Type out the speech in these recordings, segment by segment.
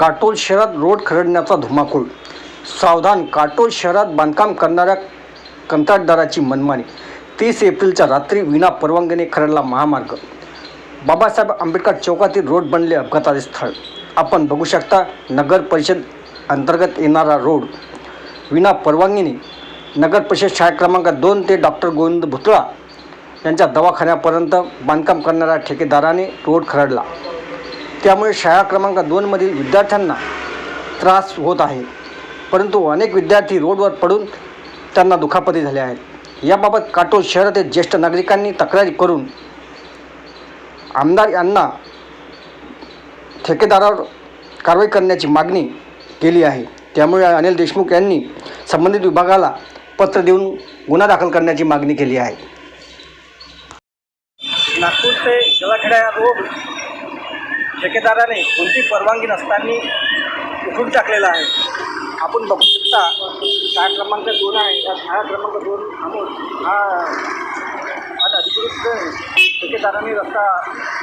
काटोल शहरात रोड खरडण्याचा धुमाकूळ. सावधान काटोल शहरात बांधकाम करणाऱ्या कंत्राटदाराची मनमानी. तीस एप्रिलच्या रात्री विना परवानगीने खरडला महामार्ग. बाबासाहेब आंबेडकर चौकातील रोड बनले अपघाताचे स्थळ. आपण बघू शकता नगर परिषद अंतर्गत येणारा रोड. विना परवानगीने नगर परिषद शाळा क्रमांक दोन ते डॉक्टर गोविंद भुतळा यांच्या दवाखान्यापर्यंत बांधकाम करणाऱ्या ठेकेदाराने रोड खरडला. त्यामुळे शाळा क्रमांक दोनमधील विद्यार्थ्यांना त्रास होत आहे. परंतु अनेक विद्यार्थी रोडवर पडून त्यांना दुखापती झाल्या आहेत. याबाबत काटोल शहरातील ज्येष्ठ नागरिकांनी तक्रारी करून आमदार यांना ठेकेदारावर कारवाई करण्याची मागणी केली आहे. त्यामुळे अनिल देशमुख यांनी संबंधित विभागाला पत्र देऊन गुन्हा दाखल करण्याची मागणी केली आहे. नागपूर ते जलाखेडा रोड ठेकेदाराने कोणती परवानगी नसताना उठून टाकलेला आहे. आपण बघू शकता शाळा क्रमांक दोन आहे या शाळा क्रमांक दोन थांबून हा अधिकृत ठेकेदाराने रस्ता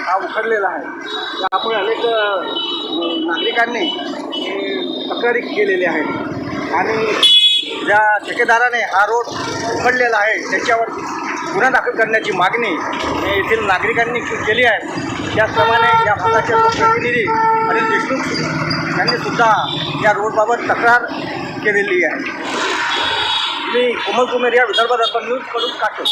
हा उखडलेला आहे. त्यामुळे अनेक नागरिकांनी तक्रारी केलेली आहे आणि ज्या ठेकेदाराने हा रोड उखडलेला आहे त्याच्यावर गुन्हा दाखल करण्याची मागणी येथील नागरिकांनी केली आहे. त्याचप्रमाणे या भागाचे लोकप्रतिनिधी अनिल देशमुख यांनी सुद्धा या रोडबाबत तक्रार केलेली आहे. मी कोमल कुमेर या विदर्भ दर्पण न्यूज करून काटो